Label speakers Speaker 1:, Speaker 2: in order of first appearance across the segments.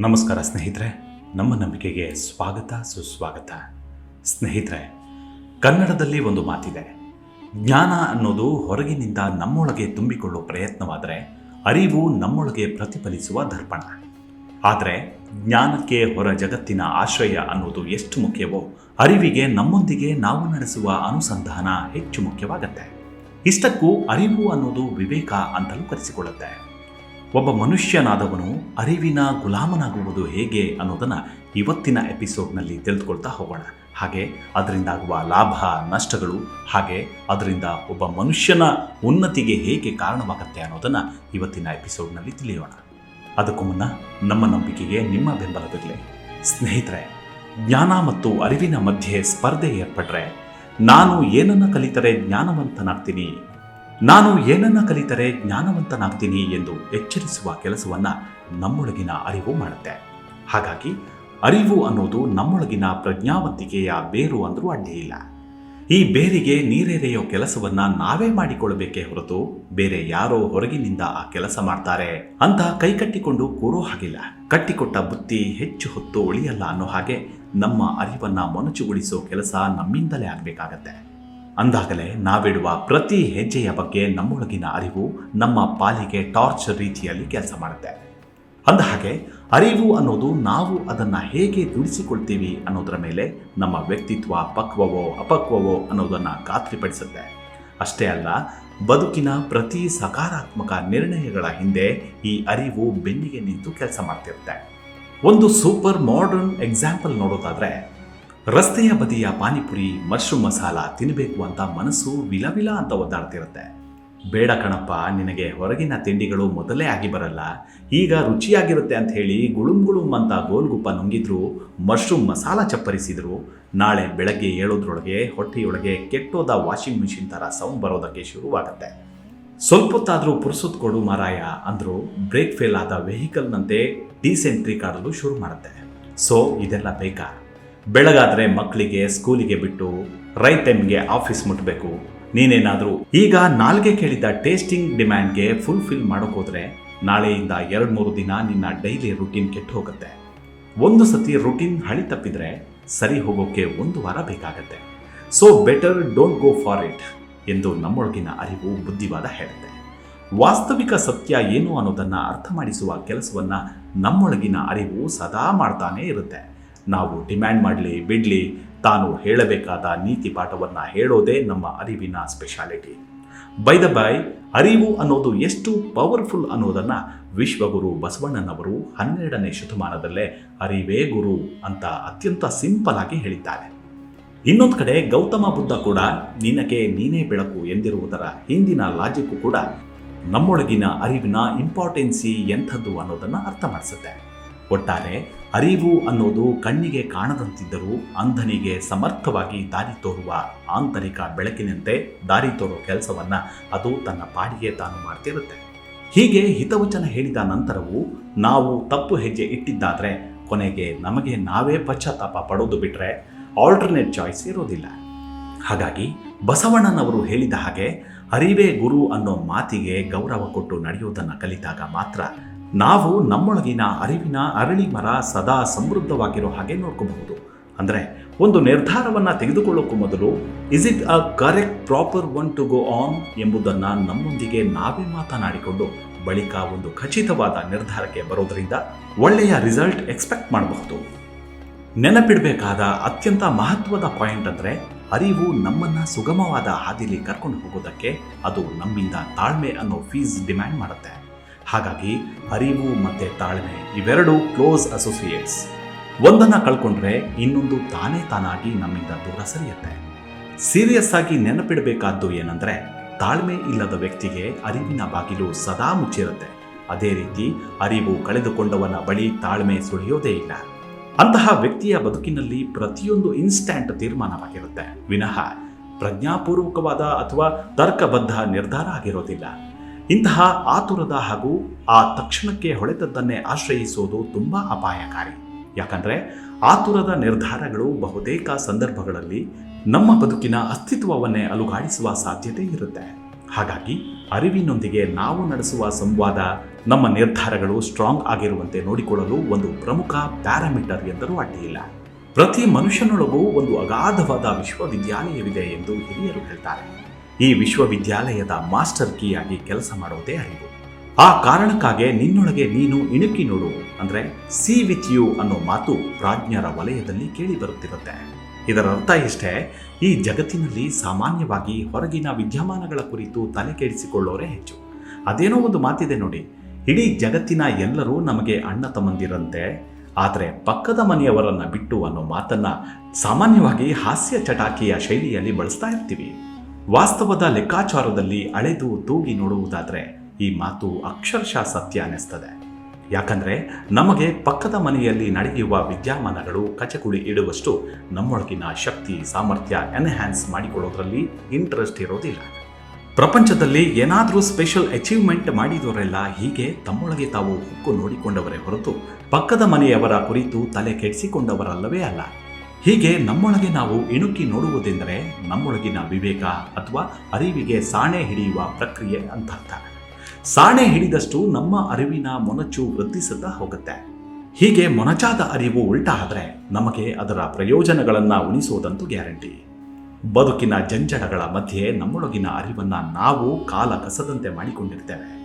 Speaker 1: ನಮಸ್ಕಾರ ಸ್ನೇಹಿತರೆ, ನಮ್ಮ ನಂಬಿಕೆಗೆ ಸ್ವಾಗತ, ಸುಸ್ವಾಗತ. ಸ್ನೇಹಿತರೆ, ಕನ್ನಡದಲ್ಲಿ ಒಂದು ಮಾತಿದೆ. ಜ್ಞಾನ ಅನ್ನೋದು ಹೊರಗಿನಿಂದ ನಮ್ಮೊಳಗೆ ತುಂಬಿಕೊಳ್ಳುವ ಪ್ರಯತ್ನವಾದರೆ ಅರಿವು ನಮ್ಮೊಳಗೆ ಪ್ರತಿಫಲಿಸುವ ದರ್ಪಣ. ಆದರೆ ಜ್ಞಾನಕ್ಕೆ ಹೊರ ಜಗತ್ತಿನ ಆಶ್ರಯ ಅನ್ನೋದು ಎಷ್ಟು ಮುಖ್ಯವೋ, ಅರಿವಿಗೆ ನಮ್ಮೊಂದಿಗೆ ನಾವು ನಡೆಸುವ ಅನುಸಂಧಾನ ಹೆಚ್ಚು ಮುಖ್ಯವಾಗತ್ತೆ. ಇಷ್ಟಕ್ಕೂ ಅರಿವು ಅನ್ನೋದು ವಿವೇಕ ಅಂತಲೂ ಕರೆಸಿಕೊಳ್ಳುತ್ತೆ. ಒಬ್ಬ ಮನುಷ್ಯನಾದವನು ಅರಿವಿನ ಗುಲಾಮನಾಗುವುದು ಹೇಗೆ ಅನ್ನೋದನ್ನು ಇವತ್ತಿನ ಎಪಿಸೋಡ್ನಲ್ಲಿ ತಿಳಿದುಕೊಳ್ತಾ ಹೋಗೋಣ. ಹಾಗೆ ಅದರಿಂದಾಗುವ ಲಾಭ, ನಷ್ಟಗಳು, ಹಾಗೆ ಅದರಿಂದ ಒಬ್ಬ ಮನುಷ್ಯನ ಉನ್ನತಿಗೆ ಹೇಗೆ ಕಾರಣವಾಗುತ್ತೆ ಅನ್ನೋದನ್ನು ಇವತ್ತಿನ ಎಪಿಸೋಡ್ನಲ್ಲಿ ತಿಳಿಯೋಣ. ಅದಕ್ಕೂ ಮುನ್ನ ನಮ್ಮ ನಂಬಿಕೆಗೆ ನಿಮ್ಮ ಬೆಂಬಲವಿರಲಿ. ಸ್ನೇಹಿತರೆ, ಜ್ಞಾನ ಮತ್ತು ಅರಿವಿನ ಮಧ್ಯೆ ಸ್ಪರ್ಧೆ ಏರ್ಪಟ್ರೆ ನಾನು ಏನನ್ನ ಕಲಿತರೆ ಜ್ಞಾನವಂತನಾಗ್ತೀನಿ ನಾನು ಏನನ್ನ ಕಲಿತರೆ ಜ್ಞಾನವಂತನಾಗ್ತೀನಿ ಎಂದು ಎಚ್ಚರಿಸುವ ಕೆಲಸವನ್ನ ನಮ್ಮೊಳಗಿನ ಅರಿವು ಮಾಡುತ್ತೆ. ಹಾಗಾಗಿ ಅರಿವು ಅನ್ನೋದು ನಮ್ಮೊಳಗಿನ ಪ್ರಜ್ಞಾವಂತಿಕೆಯ ಬೇರು ಅಂದರೂ ಅಡ್ಡಿ ಇಲ್ಲ. ಈ ಬೇರಿಗೆ ನೀರೆರೆಯೋ ಕೆಲಸವನ್ನ ನಾವೇ ಮಾಡಿಕೊಳ್ಳಬೇಕೇ ಹೊರತು ಬೇರೆ ಯಾರೋ ಹೊರಗಿನಿಂದ ಆ ಕೆಲಸ ಮಾಡ್ತಾರೆ ಅಂತ ಕೈ ಕಟ್ಟಿಕೊಂಡು ಕೂರೋ ಹಾಗಿಲ್ಲ. ಕಟ್ಟಿಕೊಟ್ಟ ಬುತ್ತಿ ಹೆಚ್ಚು ಹೊತ್ತು ಉಳಿಯಲ್ಲ ಅನ್ನೋ ಹಾಗೆ ನಮ್ಮ ಅರಿವನ್ನ ಮೊನಚುಗೊಳಿಸೋ ಕೆಲಸ ನಮ್ಮಿಂದಲೇ ಆಗಬೇಕಾಗತ್ತೆ. ಅಂದಾಗಲೇ ನಾವಿಡುವ ಪ್ರತಿ ಹೆಜ್ಜೆಯ ಬಗ್ಗೆ ನಮ್ಮೊಳಗಿನ ಅರಿವು ನಮ್ಮ ಪಾಲಿಗೆ ಟಾರ್ಚ್ ರೀತಿಯಲ್ಲಿ ಕೆಲಸ ಮಾಡುತ್ತೆ. ಅಂದ ಹಾಗೆ ಅರಿವು ಅನ್ನೋದು ನಾವು ಅದನ್ನು ಹೇಗೆ ದುಡಿಸಿಕೊಳ್ತೀವಿ ಅನ್ನೋದರ ಮೇಲೆ ನಮ್ಮ ವ್ಯಕ್ತಿತ್ವ ಪಕ್ವವೋ ಅಪಕ್ವವೋ ಅನ್ನೋದನ್ನು ಖಾತ್ರಿಪಡಿಸುತ್ತೆ. ಅಷ್ಟೇ ಅಲ್ಲ, ಬದುಕಿನ ಪ್ರತಿ ಸಕಾರಾತ್ಮಕ ನಿರ್ಣಯಗಳ ಹಿಂದೆ ಈ ಅರಿವು ಬೆನ್ನಿಗೆ ನಿಂತು ಕೆಲಸ ಮಾಡ್ತಿರುತ್ತೆ. ಒಂದು ಸೂಪರ್ ಮಾಡರ್ನ್ ಎಕ್ಸಾಂಪಲ್ ನೋಡೋದಾದ್ರೆ ರಸ್ತೆಯ ಬದಿಯ ಪಾನಿಪುರಿ ಮಶ್ರೂಮ್ ಮಸಾಲ ತಿನ್ನಬೇಕು ಅಂತ ಮನಸ್ಸು ವಿಲವಿಲ ಅಂತ ಒದ್ದಾಡ್ತಿರುತ್ತೆ. ಬೇಡ ಕಣಪ್ಪ, ನಿನಗೆ ಹೊರಗಿನ ತಿಂಡಿಗಳು ಮೊದಲೇ ಆಗಿ ಬರಲ್ಲ. ಈಗ ರುಚಿಯಾಗಿರುತ್ತೆ ಅಂತ ಹೇಳಿ ಗುಳುಂ ಗುಳುಂ ಅಂತ ಗೋಲ್ಗುಪ್ಪ ನುಂಗಿದ್ರು, ಮಶ್ರೂಮ್ ಮಸಾಲ ಚಪ್ಪರಿಸಿದ್ರು. ನಾಳೆ ಬೆಳಗ್ಗೆ ಏಳೋದ್ರೊಳಗೆ, ಹೊಟ್ಟೆಯೊಳಗೆ ಕೆಟ್ಟೋದ ವಾಷಿಂಗ್ ಮಿಷಿನ್ ಥರ ಸೌಂಡ್ ಬರೋದಕ್ಕೆ ಶುರುವಾಗುತ್ತೆ. ಸ್ವಲ್ಪ ಹೊತ್ತಾದರೂ ಪುರ್ಸುತ್ ಕೊಡು ಮಾರಾಯ ಅಂದ್ರು, ಬ್ರೇಕ್ ಫೇಲ್ ಆದ ವೆಹಿಕಲ್ನಂತೆ ಡಿಸೆಂಟ್ರಿ ಕಾಡಲು ಶುರು ಮಾಡುತ್ತೆ. ಸೊ, ಇದೆಲ್ಲ ಬೇಕಾ? ಬೆಳಗಾದ್ರೆ ಮಕ್ಕಳಿಗೆ, ಸ್ಕೂಲಿಗೆ ಬಿಟ್ಟು ರೈಟ್ ಟೈಮ್ಗೆ ಆಫೀಸ್ ಮುಟ್ಟಬೇಕು ನೀನೇನಾದರೂ ಈಗ ನಾಲ್ಗೆ ಕೇಳಿದ ಟೇಸ್ಟಿಂಗ್ ಡಿಮ್ಯಾಂಡ್ಗೆ ಫುಲ್ಫಿಲ್ ಮಾಡೋಕ್ಕೋದ್ರೆ ನಾಳೆಯಿಂದ ಎರಡು ಮೂರು ದಿನ ನಿನ್ನ ಡೈಲಿ ರುಟೀನ್ ಕೆಟ್ಟು ಹೋಗುತ್ತೆ. ಒಂದು ಸತಿ ರುಟೀನ್ ಹಳಿ ತಪ್ಪಿದ್ರೆ ಸರಿ ಹೋಗೋಕ್ಕೆ ಒಂದು ವಾರ ಬೇಕಾಗತ್ತೆ. So better don't go for it ಎಂದು ನಮ್ಮೊಳಗಿನ ಅರಿವು ಬುದ್ಧಿವಾದ ಹೇಳುತ್ತೆ. ವಾಸ್ತವಿಕ ಸತ್ಯ ಏನು ಅನ್ನೋದನ್ನು ಅರ್ಥ ಮಾಡಿಸುವ ಕೆಲಸವನ್ನು ನಮ್ಮೊಳಗಿನ ಅರಿವು ಸದಾ ಮಾಡ್ತಾನೇ ಇರುತ್ತೆ. ನಾವು ಡಿಮ್ಯಾಂಡ್ ಮಾಡಲಿ, ಬಿಡಲಿ, ತಾನು ಹೇಳಬೇಕಾದ ನೀತಿ ಪಾಠವನ್ನು ಹೇಳೋದೇ ನಮ್ಮ ಅರಿವಿನ ಸ್ಪೆಷಾಲಿಟಿ. ಬೈ ದ ಬೈ ಅರಿವು ಅನ್ನೋದು ಎಷ್ಟು ಪವರ್ಫುಲ್ ಅನ್ನೋದನ್ನು ವಿಶ್ವಗುರು ಬಸವಣ್ಣನವರು ಹನ್ನೆರಡನೇ ಶತಮಾನದಲ್ಲೇ ಅರಿವೇ ಗುರು ಅಂತ ಅತ್ಯಂತ ಸಿಂಪಲ್ ಆಗಿ ಹೇಳಿದ್ದಾರೆ. ಇನ್ನೊಂದು ಕಡೆ ಗೌತಮ ಬುದ್ಧ ಕೂಡ ನಿನಗೆ ನೀನೇ ಬೆಳಕು ಎಂದಿರುವುದರ ಹಿಂದಿನ ಲಾಜಿಕ್ ಕೂಡ ನಮ್ಮೊಳಗಿನ ಅರಿವಿನ ಇಂಪಾರ್ಟೆನ್ಸಿ ಎಂಥದ್ದು ಅನ್ನೋದನ್ನು ಅರ್ಥ ಮಾಡಿಸುತ್ತೆ ಒಟ್ಟಾರೆ ಅರಿವು ಅನ್ನೋದು ಕಣ್ಣಿಗೆ ಕಾಣದಂತಿದ್ದರೂ ಅಂಧನಿಗೆ ಸಮರ್ಥವಾಗಿ ದಾರಿ ತೋರುವ ಆಂತರಿಕ ಬೆಳಕಿನಂತೆ ದಾರಿ ತೋರೋ ಕೆಲಸವನ್ನ ಅದು ತನ್ನ ಪಾಡಿಗೆ ತಾನು ಮಾಡ್ತಿರುತ್ತೆ. ಹೀಗೆ ಹಿತವಚನ ಹೇಳಿದ ನಂತರವೂ ನಾವು ತಪ್ಪು ಹೆಜ್ಜೆ ಇಟ್ಟಿದ್ದಾದ್ರೆ ಕೊನೆಗೆ ನಮಗೆ ನಾವೇ ಪಶ್ಚಾತ್ತಾಪ ಪಡೋದು ಬಿಟ್ಟರೆ ಆಲ್ಟರ್ನೇಟ್ ಚಾಯ್ಸ್ ಇರೋದಿಲ್ಲ. ಹಾಗಾಗಿ ಬಸವಣ್ಣನವರು ಹೇಳಿದ ಹಾಗೆ ಅರಿವೇ ಗುರು ಅನ್ನೋ ಮಾತಿಗೆ ಗೌರವ ಕೊಟ್ಟು ನಡೆಯೋದನ್ನು ಕಲಿತಾಗ ಮಾತ್ರ ನಾವು ನಮ್ಮೊಳಗಿನ ಅರಿವಿನ ಅರಳಿ ಮರ ಸದಾ ಸಮೃದ್ಧವಾಗಿರೋ ಹಾಗೆ ನೋಡ್ಕೋಬಹುದು. ಅಂದರೆ ಒಂದು ನಿರ್ಧಾರವನ್ನು ತೆಗೆದುಕೊಳ್ಳೋಕ್ಕೂ ಮೊದಲು is it a correct proper one to go on ಎಂಬುದನ್ನು ನಮ್ಮೊಂದಿಗೆ ನಾವೇ ಮಾತನಾಡಿಕೊಂಡು ಬಳಿಕ ಒಂದು ಖಚಿತವಾದ ನಿರ್ಧಾರಕ್ಕೆ ಬರೋದರಿಂದ ಒಳ್ಳೆಯ ರಿಸಲ್ಟ್ ಎಕ್ಸ್ಪೆಕ್ಟ್ ಮಾಡಬಹುದು. ನೆನಪಿಡಬೇಕಾದ ಅತ್ಯಂತ ಮಹತ್ವದ ಪಾಯಿಂಟ್ ಅಂದರೆ ಅರಿವು ನಮ್ಮನ್ನು ಸುಗಮವಾದ ಹಾದಿಲಿ ಕರ್ಕೊಂಡು ಹೋಗೋದಕ್ಕೆ ಅದು ನಮ್ಮಿಂದ ತಾಳ್ಮೆ ಅನ್ನೋ ಫೀಸ್ ಡಿಮ್ಯಾಂಡ್ ಮಾಡುತ್ತೆ. ಹಾಗಾಗಿ ಅರಿವು ಮತ್ತು ತಾಳ್ಮೆ ಇವೆರಡು ಕ್ಲೋಸ್ ಅಸೋಸಿಯೇಟ್ಸ್. ಒಂದನ್ನು ಕಳ್ಕೊಂಡ್ರೆ ಇನ್ನೊಂದು ತಾನೇ ತಾನಾಗಿ ನಮ್ಮಿಂದ ದೂರ ಸರಿಯುತ್ತೆ. ಸೀರಿಯಸ್ ಆಗಿ ನೆನಪಿಡಬೇಕಾದ್ದು ಏನಂದರೆ, ತಾಳ್ಮೆ ಇಲ್ಲದ ವ್ಯಕ್ತಿಗೆ ಅರಿವಿನ ಬಾಗಿಲು ಸದಾ ಮುಚ್ಚಿರುತ್ತೆ. ಅದೇ ರೀತಿ ಅರಿವು ಕಳೆದುಕೊಂಡವನ ಬಳಿ ತಾಳ್ಮೆ ಸುಳಿಯೋದೇ ಇಲ್ಲ. ಅಂತಹ ವ್ಯಕ್ತಿಯ ಬದುಕಿನಲ್ಲಿ ಪ್ರತಿಯೊಂದು ಇನ್ಸ್ಟ್ಯಾಂಟ್ ತೀರ್ಮಾನವಾಗಿರುತ್ತೆ. ವಿನಃ ಪ್ರಜ್ಞಾಪೂರ್ವಕವಾದ ಅಥವಾ ತರ್ಕಬದ್ಧ ನಿರ್ಧಾರ ಆಗಿರೋದಿಲ್ಲ. ಇಂತಹ ಆತುರದ ಹಾಗೂ ಆ ತಕ್ಷಣಕ್ಕೆ ಹೊಳೆತದ್ದನ್ನೇ ಆಶ್ರಯಿಸೋದು ತುಂಬ ಅಪಾಯಕಾರಿ. ಯಾಕಂದರೆ ಆತುರದ ನಿರ್ಧಾರಗಳು ಬಹುತೇಕ ಸಂದರ್ಭಗಳಲ್ಲಿ ನಮ್ಮ ಬದುಕಿನ ಅಸ್ತಿತ್ವವನ್ನೇ ಅಲುಗಾಡಿಸುವ ಸಾಧ್ಯತೆ ಇರುತ್ತೆ. ಹಾಗಾಗಿ ಅರಿವಿನೊಂದಿಗೆ ನಾವು ನಡೆಸುವ ಸಂವಾದ ನಮ್ಮ ನಿರ್ಧಾರಗಳು ಸ್ಟ್ರಾಂಗ್ ಆಗಿರುವಂತೆ ನೋಡಿಕೊಳ್ಳಲು ಒಂದು ಪ್ರಮುಖ ಪ್ಯಾರಾಮೀಟರ್ ಎಂದರೂ ಅಡ್ಡಿಯಿಲ್ಲ. ಪ್ರತಿ ಮನುಷ್ಯನೊಳಗೂ ಒಂದು ಅಗಾಧವಾದ ವಿಶ್ವವಿದ್ಯಾಲಯವಿದೆ ಎಂದು ಹಿರಿಯರು ಹೇಳ್ತಾರೆ. ಈ ವಿಶ್ವವಿದ್ಯಾಲಯದ ಮಾಸ್ಟರ್ ಕೀಯಾಗಿ ಕೆಲಸ ಮಾಡುವುದೇ ಅರಿವು. ಆ ಕಾರಣಕ್ಕಾಗಿ ನಿನ್ನೊಳಗೆ ನೀನು ಇಣುಕಿ ನೋಡು ಅಂದ್ರೆ ಸಿ ವಿತ್ ಯು ಅನ್ನೋ ಮಾತು ಪ್ರಾಜ್ಞರ ವಲಯದಲ್ಲಿ ಕೇಳಿ ಬರುತ್ತಿರುತ್ತೆ. ಇದರ ಅರ್ಥ ಇಷ್ಟೇ ಈ ಜಗತ್ತಿನಲ್ಲಿ ಸಾಮಾನ್ಯವಾಗಿ ಹೊರಗಿನ ವಿದ್ಯಮಾನಗಳ ಕುರಿತು ತಲೆ ಕೆಡಿಸಿಕೊಳ್ಳೋರೇ ಹೆಚ್ಚು. ಅದೇನೋ ಒಂದು ಮಾತಿದೆ ನೋಡಿ, ಇಡೀ ಜಗತ್ತಿನ ಎಲ್ಲರೂ ನಮಗೆ ಅಣ್ಣ ತಮ್ಮಂದಿರಂತೆ, ಆದರೆ ಪಕ್ಕದ ಮನೆಯವರನ್ನ ಬಿಟ್ಟು ಅನ್ನೋ ಮಾತನ್ನ ಸಾಮಾನ್ಯವಾಗಿ ಹಾಸ್ಯ ಚಟಾಕಿಯ ಶೈಲಿಯಲ್ಲಿ ಬಳಸ್ತಾ ಇರ್ತೀವಿ. ವಾಸ್ತವದ ಲೆಕ್ಕಾಚಾರದಲ್ಲಿ ಅಳೆದು ತೂಗಿ ನೋಡುವುದಾದರೆ ಈ ಮಾತು ಅಕ್ಷರಶಃ ಸತ್ಯ ಅನ್ನಿಸ್ತದೆ. ಯಾಕಂದರೆ ನಮಗೆ ಪಕ್ಕದ ಮನೆಯಲ್ಲಿ ನಡೆಯುವ ವಿದ್ಯಮಾನಗಳು ಕಚಕುಳಿ ಇಡುವಷ್ಟು ನಮ್ಮೊಳಗಿನ ಶಕ್ತಿ, ಸಾಮರ್ಥ್ಯ ಎನ್ಹ್ಯಾನ್ಸ್ ಮಾಡಿಕೊಳ್ಳೋದ್ರಲ್ಲಿ ಇಂಟ್ರೆಸ್ಟ್ ಇರೋದಿಲ್ಲ. ಪ್ರಪಂಚದಲ್ಲಿ ಏನಾದರೂ ಸ್ಪೆಷಲ್ ಅಚೀವ್ಮೆಂಟ್ ಮಾಡಿದವರೆಲ್ಲ ಹೀಗೆ ತಮ್ಮೊಳಗೆ ತಾವು ಹುಕ್ಕು ನೋಡಿಕೊಂಡವರೇ ಹೊರತು ಪಕ್ಕದ ಮನೆಯವರ ಕುರಿತು ತಲೆ ಕೆಡಿಸಿಕೊಂಡವರಲ್ಲವೇ ಅಲ್ಲ. ಹೀಗೆ ನಮ್ಮೊಳಗೆ ನಾವು ಇಣುಕಿ ನೋಡುವುದೆಂದರೆ ನಮ್ಮೊಳಗಿನ ವಿವೇಕ ಅಥವಾ ಅರಿವಿಗೆ ಸಾಣೆ ಹಿಡಿಯುವ ಪ್ರಕ್ರಿಯೆ ಅಂತ ಅರ್ಥ ಸಾಣೆ ಹಿಡಿದಷ್ಟು ನಮ್ಮ ಅರಿವಿನ ಮೊನಚು ವೃದ್ಧಿಸುತ್ತಾ ಹೋಗುತ್ತೆ. ಹೀಗೆ ಮೊನಚಾದ ಅರಿವು ಉಲ್ಟಾ ಆದರೆ ನಮಗೆ ಅದರ ಪ್ರಯೋಜನಗಳನ್ನು ಉಣಿಸುವುದಂತೂ ಗ್ಯಾರಂಟಿ. ಬದುಕಿನ ಜಂಜಡಗಳ ಮಧ್ಯೆ ನಮ್ಮೊಳಗಿನ ಅರಿವನ್ನು ನಾವು ಕಾಲ ಕಸದಂತೆ ಮಾಡಿಕೊಂಡಿರ್ತೇವೆ.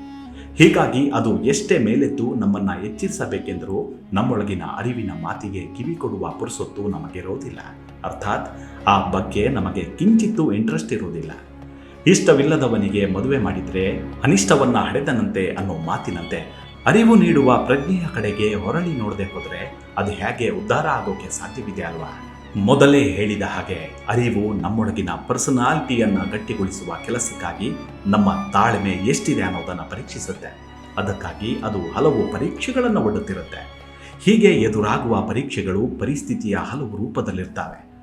Speaker 1: ಹೀಗಾಗಿ ಅದು ಎಷ್ಟೇ ಮೇಲೆದ್ದು ನಮ್ಮನ್ನ ಎಚ್ಚರಿಸಬೇಕೆಂದರೂ ನಮ್ಮೊಳಗಿನ ಅರಿವಿನ ಮಾತಿಗೆ ಕಿವಿ ಕೊಡುವ ಪುರುಸೊತ್ತು ನಮಗಿರೋದಿಲ್ಲ ಅರ್ಥಾತ್ ಆ ಬಗ್ಗೆ ನಮಗೆ ಕಿಂಚಿತ್ತೂ ಇಂಟ್ರೆಸ್ಟ್ ಇರೋದಿಲ್ಲ. ಇಷ್ಟವಿಲ್ಲದವನಿಗೆ ಮದುವೆ ಮಾಡಿದರೆ ಅನಿಷ್ಟವನ್ನು ಹಡೆದನಂತೆ ಅನ್ನೋ ಮಾತಿನಂತೆ ಅರಿವು ನೀಡುವ ಪ್ರಜ್ಞೆಯ ಕಡೆಗೆ ಹೊರಳಿ ನೋಡದೆ ಹೋದರೆ ಅದು ಹೇಗೆ ಉದ್ಧಾರ ಆಗೋಕೆ ಸಾಧ್ಯವಿದೆ ಅಲ್ವಾ? ಮೊದಲೇ ಹೇಳಿದ ಹಾಗೆ ಅರಿವು ನಮ್ಮೊಳಗಿನ ಪರ್ಸನಾಲಿಟಿಯನ್ನ ಗಟ್ಟಿಗೊಳಿಸುವ ಕೆಲಸಕ್ಕಾಗಿ ನಮ್ಮ ತಾಳ್ಮೆ ಎಷ್ಟಿದೆ ಅನ್ನೋದನ್ನು ಪರೀಕ್ಷಿಸುತ್ತೆ. ಅದಕ್ಕಾಗಿ ಅದು ಹಲವು ಪರೀಕ್ಷೆಗಳನ್ನು ಒಡ್ಡುತ್ತಿರುತ್ತೆ. ಹೀಗೆ ಎದುರಾಗುವ ಪರೀಕ್ಷೆಗಳು ಪರಿಸ್ಥಿತಿಯ ಹಲವು ರೂಪದಲ್ಲಿರ್ತವೆ.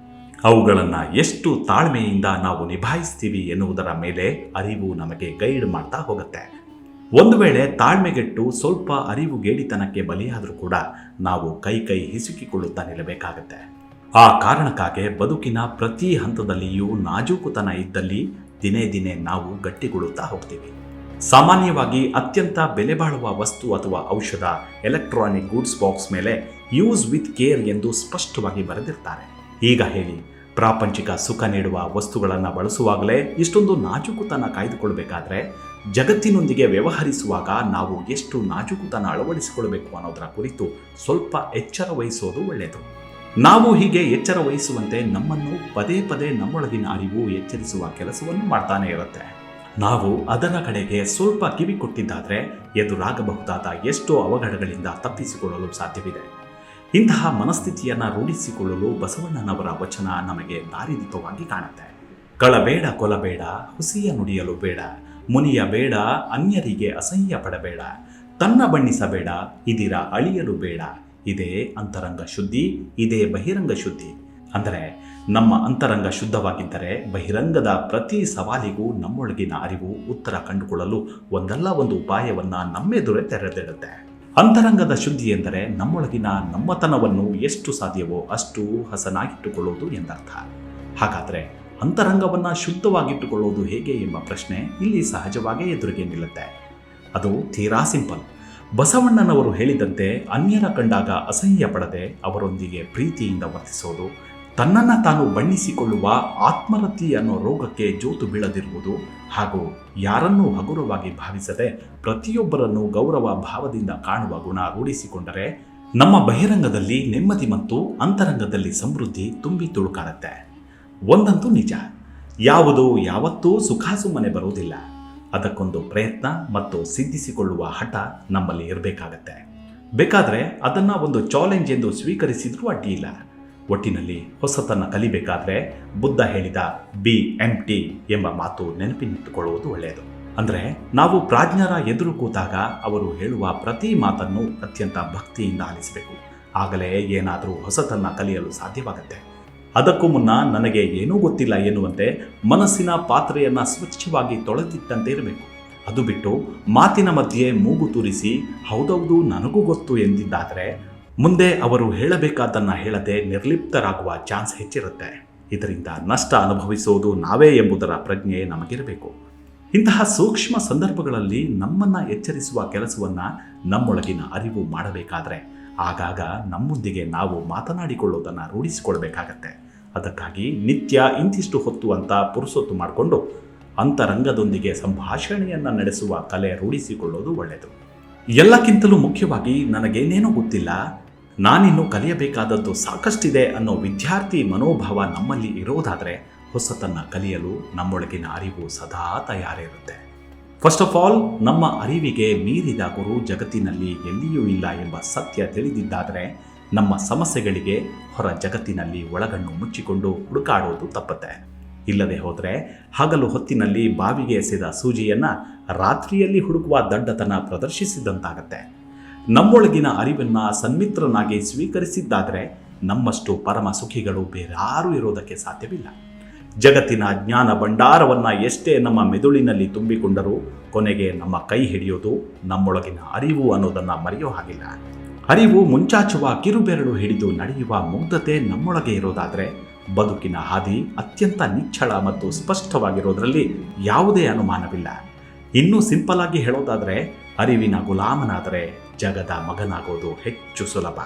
Speaker 1: ಅವುಗಳನ್ನು ಎಷ್ಟು ತಾಳ್ಮೆಯಿಂದ ನಾವು ನಿಭಾಯಿಸ್ತೀವಿ ಎನ್ನುವುದರ ಮೇಲೆ ಅರಿವು ನಮಗೆ ಗೈಡ್ ಮಾಡ್ತಾ ಹೋಗುತ್ತೆ. ಒಂದು ವೇಳೆ ತಾಳ್ಮೆಗೆಟ್ಟು ಸ್ವಲ್ಪ ಅರಿವು ಗೇಡಿತನಕ್ಕೆ ಬಲಿಯಾದರೂ ಕೂಡ ನಾವು ಕೈ ಕೈ ಹಿಸುಕಿಕೊಳ್ಳುತ್ತಾ ನಿಲ್ಲಬೇಕಾಗತ್ತೆ. ಆ ಕಾರಣಕ್ಕಾಗಿ ಬದುಕಿನ ಪ್ರತಿ ಹಂತದಲ್ಲಿಯೂ ನಾಜೂಕುತನ ಇದ್ದಲ್ಲಿ ದಿನೇ ದಿನೇ ನಾವು ಗಟ್ಟಿಗೊಳ್ಳುತ್ತಾ ಹೋಗ್ತೀವಿ. ಸಾಮಾನ್ಯವಾಗಿ ಅತ್ಯಂತ ಬೆಲೆ ಬಾಳುವ ವಸ್ತು ಅಥವಾ ಔಷಧ ಎಲೆಕ್ಟ್ರಾನಿಕ್ ಗೂಡ್ಸ್ ಬಾಕ್ಸ್ ಮೇಲೆ ಯೂಸ್ ವಿತ್ ಕೇರ್ ಎಂದು ಸ್ಪಷ್ಟವಾಗಿ ಬರೆದಿರ್ತಾರೆ. ಈಗ ಹೇಳಿ, ಪ್ರಾಪಂಚಿಕ ಸುಖ ನೀಡುವ ವಸ್ತುಗಳನ್ನು ಬಳಸುವಾಗಲೇ ಇಷ್ಟೊಂದು ನಾಜೂಕುತನ ಕಾಯ್ದುಕೊಳ್ಬೇಕಾದ್ರೆ ಜಗತ್ತಿನೊಂದಿಗೆ ವ್ಯವಹರಿಸುವಾಗ ನಾವು ಎಷ್ಟು ನಾಜೂಕುತನ ಅಳವಡಿಸಿಕೊಳ್ಬೇಕು ಅನ್ನೋದರ ಕುರಿತು ಸ್ವಲ್ಪ ಎಚ್ಚರ ವಹಿಸೋದು ಒಳ್ಳೆಯದು ನಾವು ಹೀಗೆ ಎಚ್ಚರ ವಹಿಸುವಂತೆ ನಮ್ಮನ್ನು ಪದೇ ಪದೇ ನಮ್ಮೊಳಗಿನ ಅರಿವು ಎಚ್ಚರಿಸುವ ಕೆಲಸವನ್ನು ಮಾಡ್ತಾನೆ ಇರುತ್ತೆ. ನಾವು ಅದರ ಕಡೆಗೆ ಸ್ವಲ್ಪ ಕಿವಿ ಕೊಟ್ಟಿದ್ದಾದ್ರೆ ಎದುರಾಗಬಹುದಾದ ಎಷ್ಟೋ ಅವಘಡಗಳಿಂದ ತಪ್ಪಿಸಿಕೊಳ್ಳಲು ಸಾಧ್ಯವಿದೆ. ಇಂತಹ ಮನಸ್ಥಿತಿಯನ್ನು ರೂಢಿಸಿಕೊಳ್ಳಲು ಬಸವಣ್ಣನವರ ವಚನ ನಮಗೆ ದಾರಿದೀಪವಾಗಿ ಕಾಣುತ್ತೆ. ಕಳಬೇಡ ಕೊಲಬೇಡ, ಹುಸಿಯ ನುಡಿಯಲು ಬೇಡ, ಮುನಿಯ ಬೇಡ, ಅನ್ಯರಿಗೆ ಅಸಹ್ಯ ಪಡಬೇಡ, ತನ್ನ ಬಣ್ಣಿಸಬೇಡ, ಇದಿರ ಅಳಿಯಲು ಬೇಡ ಇದೇ ಅಂತರಂಗ ಶುದ್ಧಿ, ಇದೇ ಬಹಿರಂಗ ಶುದ್ಧಿ. ಅಂದರೆ ನಮ್ಮ ಅಂತರಂಗ ಶುದ್ಧವಾಗಿದ್ದರೆ ಬಹಿರಂಗದ ಪ್ರತಿ ಸವಾಲಿಗೂ ನಮ್ಮೊಳಗಿನ ಅರಿವು ಉತ್ತರ ಕಂಡುಕೊಳ್ಳಲು ಒಂದಲ್ಲ ಒಂದು ಉಪಾಯವನ್ನು ನಮ್ಮೆದುರೇ ತೆರೆದಿಡುತ್ತೆ. ಅಂತರಂಗದ ಶುದ್ಧಿ ಎಂದರೆ ನಮ್ಮೊಳಗಿನ ನಮ್ಮತನವನ್ನು ಎಷ್ಟು ಸಾಧ್ಯವೋ ಅಷ್ಟು ಹಸನಾಗಿಟ್ಟುಕೊಳ್ಳುವುದು ಎಂದರ್ಥ. ಹಾಗಾದರೆ ಅಂತರಂಗವನ್ನು ಶುದ್ಧವಾಗಿಟ್ಟುಕೊಳ್ಳುವುದು ಹೇಗೆ ಎಂಬ ಪ್ರಶ್ನೆ ಇಲ್ಲಿ ಸಹಜವಾಗೇ ಎದುರಿಗೆ ನಿಲ್ಲುತ್ತೆ. ಅದು ತೀರಾ ಸಿಂಪಲ್. ಬಸವಣ್ಣನವರು ಹೇಳಿದಂತೆ ಅನ್ಯರ ಕಂಡಾಗ ಅಸಹ್ಯ ಪಡದೆ ಅವರೊಂದಿಗೆ ಪ್ರೀತಿಯಿಂದ ವರ್ತಿಸೋದು, ತನ್ನನ್ನು ತಾನು ಬಣ್ಣಿಸಿಕೊಳ್ಳುವ ಆತ್ಮರತಿ ಅನ್ನೋ ರೋಗಕ್ಕೆ ಜೋತು ಬೀಳದಿರುವುದು ಹಾಗೂ ಯಾರನ್ನೂ ಹಗುರವಾಗಿ ಭಾವಿಸದೆ ಪ್ರತಿಯೊಬ್ಬರನ್ನು ಗೌರವ ಭಾವದಿಂದ ಕಾಣುವ ಗುಣ ರೂಢಿಸಿಕೊಂಡರೆ ನಮ್ಮ ಬಹಿರಂಗದಲ್ಲಿ ನೆಮ್ಮದಿ ಮತ್ತು ಅಂತರಂಗದಲ್ಲಿ ಸಮೃದ್ಧಿ ತುಂಬಿ ತುಳುಕಾಡುತ್ತೆ ಒಂದಂತೂ ನಿಜ, ಯಾವುದು ಯಾವತ್ತೂ ಸುಖಾಸುಮ್ಮನೆ ಬರುವುದಿಲ್ಲ. ಅದಕ್ಕೊಂದು ಪ್ರಯತ್ನ ಮತ್ತು ಸಿದ್ಧಿಸಿಕೊಳ್ಳುವ ಹಠ ನಮ್ಮಲ್ಲಿ ಇರಬೇಕಾಗತ್ತೆ. ಬೇಕಾದರೆ ಅದನ್ನು ಒಂದು ಚಾಲೆಂಜ್ ಎಂದು ಸ್ವೀಕರಿಸಿದ್ರೂ ಇಲ್ಲ ಒಟ್ಟಿನಲ್ಲಿ ಹೊಸತನ್ನು ಕಲಿಬೇಕಾದ್ರೆ ಬುದ್ಧ ಹೇಳಿದ ಬಿ ಎಂ ಟಿ ಎಂಬ ಮಾತು ನೆನಪಿನಿಟ್ಟುಕೊಳ್ಳುವುದು ಒಳ್ಳೆಯದು. ಅಂದರೆ ನಾವು ಪ್ರಾಜ್ಞರ ಎದುರು ಕೂತಾಗ ಅವರು ಹೇಳುವ ಪ್ರತಿ ಮಾತನ್ನು ಅತ್ಯಂತ ಭಕ್ತಿಯಿಂದ ಆಲಿಸಬೇಕು. ಆಗಲೇ ಏನಾದರೂ ಹೊಸತನ್ನು ಕಲಿಯಲು ಸಾಧ್ಯವಾಗುತ್ತೆ. ಅದಕ್ಕೂ ಮುನ್ನ ನನಗೆ ಏನೂ ಗೊತ್ತಿಲ್ಲ ಎನ್ನುವಂತೆ ಮನಸ್ಸಿನ ಪಾತ್ರೆಯನ್ನು ಸ್ವಚ್ಛವಾಗಿ ತೊಳೆದಿಟ್ಟಂತೆ ಇರಬೇಕು. ಅದು ಬಿಟ್ಟು ಮಾತಿನ ಮಧ್ಯೆ ಮೂಗು ತೂರಿಸಿ, ಹೌದೌದು, ನನಗೂ ಗೊತ್ತು ಎಂದಿದ್ದಾದರೆ, ಮುಂದೆ ಅವರು ಹೇಳಬೇಕಾದ್ದನ್ನು ಹೇಳದೆ ನಿರ್ಲಿಪ್ತರಾಗುವ ಚಾನ್ಸ್ ಹೆಚ್ಚಿರುತ್ತೆ. ಇದರಿಂದ ನಷ್ಟ ಅನುಭವಿಸುವುದು ನಾವೇ ಎಂಬುದರ ಪ್ರಜ್ಞೆ ನಮಗಿರಬೇಕು. ಇಂತಹ ಸೂಕ್ಷ್ಮ ಸಂದರ್ಭಗಳಲ್ಲಿ ನಮ್ಮನ್ನು ಎಚ್ಚರಿಸುವ ಕೆಲಸವನ್ನು ನಮ್ಮೊಳಗಿನ ಅರಿವು ಮಾಡಬೇಕಾದ್ರೆ ಆಗಾಗ ನಮ್ಮೊಂದಿಗೆ ನಾವು ಮಾತನಾಡಿಕೊಳ್ಳೋದನ್ನು ರೂಢಿಸಿಕೊಳ್ಬೇಕಾಗತ್ತೆ. ಅದಕ್ಕಾಗಿ ನಿತ್ಯ ಇಂತಿಷ್ಟು ಹೊತ್ತು ಅಂತ ಪುರುಸೊತ್ತು ಮಾಡಿಕೊಂಡು ಅಂತರಂಗದೊಂದಿಗೆ ಸಂಭಾಷಣೆಯನ್ನು ನಡೆಸುವ ಕಲೆ ರೂಢಿಸಿಕೊಳ್ಳೋದು ಒಳ್ಳೆಯದು. ಎಲ್ಲಕ್ಕಿಂತಲೂ ಮುಖ್ಯವಾಗಿ ನನಗೇನೇನೂ ಗೊತ್ತಿಲ್ಲ, ನಾನಿನ್ನು ಕಲಿಯಬೇಕಾದದ್ದು ಸಾಕಷ್ಟಿದೆ ಅನ್ನೋ ವಿದ್ಯಾರ್ಥಿ ಮನೋಭಾವ ನಮ್ಮಲ್ಲಿ ಇರೋದಾದರೆ ಹೊಸತನ್ನು ಕಲಿಯಲು ನಮ್ಮೊಳಗಿನ ಅರಿವು ಸದಾ ತಯಾರಿರುತ್ತೆ. ಫಸ್ಟ್ ಆಫ್ ಆಲ್ ನಮ್ಮ ಅರಿವಿಗೆ ಮೀರಿದ ಗುರು ಜಗತ್ತಿನಲ್ಲಿ ಎಲ್ಲಿಯೂ ಇಲ್ಲ ಎಂಬ ಸತ್ಯ ತಿಳಿದಿದ್ದಾದರೆ ನಮ್ಮ ಸಮಸ್ಯೆಗಳಿಗೆ ಹೊರ ಜಗತ್ತಿನಲ್ಲಿ ಒಳಗಣ್ಣು ಮುಚ್ಚಿಕೊಂಡು ಹುಡುಕಾಡೋದು ತಪ್ಪತ್ತೆ. ಇಲ್ಲದೆ ಹೋದರೆ ಹಗಲು ಹೊತ್ತಿನಲ್ಲಿ ಬಾವಿಗೆ ಎಸೆದ ಸೂಜಿಯನ್ನು ರಾತ್ರಿಯಲ್ಲಿ ಹುಡುಕುವ ದಡ್ಡತನ ಪ್ರದರ್ಶಿಸಿದಂತಾಗತ್ತೆ. ನಮ್ಮೊಳಗಿನ ಅರಿವನ್ನು ಸನ್ಮಿತ್ರನಾಗಿ ಸ್ವೀಕರಿಸಿದ್ದಾದರೆ ನಮ್ಮಷ್ಟು ಪರಮ ಸುಖಿಗಳು ಬೇರಾರೂ ಇರೋದಕ್ಕೆ ಸಾಧ್ಯವಿಲ್ಲ. ಜಗತ್ತಿನ ಜ್ಞಾನ ಭಂಡಾರವನ್ನ ಎಷ್ಟೇ ನಮ್ಮ ಮೆದುಳಿನಲ್ಲಿ ತುಂಬಿಕೊಂಡರೂ ಕೊನೆಗೆ ನಮ್ಮ ಕೈ ಹಿಡಿಯೋದು ನಮ್ಮೊಳಗಿನ ಅರಿವು ಅನ್ನೋದನ್ನ ಮರೆಯೋ ಹಾಗಿಲ್ಲ. ಅರಿವು ಮುಂಚಾಚುವ ಕಿರುಬೆರಳು ಹಿಡಿದು ನಡೆಯುವ ಮುಗ್ಧತೆ ನಮ್ಮೊಳಗೆ ಇರೋದಾದರೆ ಬದುಕಿನ ಹಾದಿ ಅತ್ಯಂತ ನಿಚ್ಚಳ ಮತ್ತು ಸ್ಪಷ್ಟವಾಗಿರೋದರಲ್ಲಿ ಯಾವುದೇ ಅನುಮಾನವಿಲ್ಲ. ಇನ್ನೂ ಸಿಂಪಲ್ ಆಗಿ ಹೇಳೋದಾದರೆ ಅರಿವಿನ ಗುಲಾಮನಾದರೆ ಜಗದ ಮಗನಾಗೋದು ಹೆಚ್ಚು ಸುಲಭ.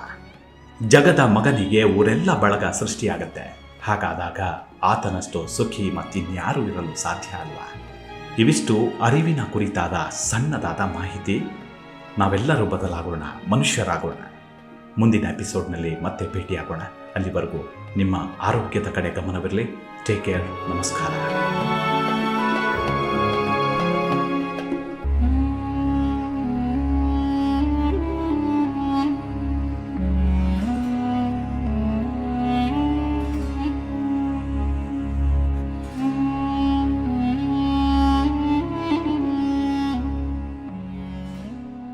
Speaker 1: ಜಗದ ಮಗನಿಗೆ ಊರೆಲ್ಲ ಬಳಗ ಸೃಷ್ಟಿಯಾಗತ್ತೆ. ಹಾಗಾದಾಗ ಆತನಷ್ಟು ಸುಖಿ ಮತ್ತಿನ್ಯಾರೂ ಇರಲು ಸಾಧ್ಯ ಅಲ್ಲ ಇವಿಷ್ಟು ಅರಿವಿನ ಕುರಿತಾದ ಸಣ್ಣದಾದ ಮಾಹಿತಿ. ನಾವೆಲ್ಲರೂ ಬದಲಾಗೋಣ, ಮನುಷ್ಯರಾಗೋಣ. ಮುಂದಿನ ಎಪಿಸೋಡ್ನಲ್ಲಿ ಮತ್ತೆ ಭೇಟಿಯಾಗೋಣ. ಅಲ್ಲಿವರೆಗೂ ನಿಮ್ಮ ಆರೋಗ್ಯದ ಕಡೆ ಗಮನವಿರಲಿ. ಟೇಕ್ ಕೇರ್ ನಮಸ್ಕಾರ.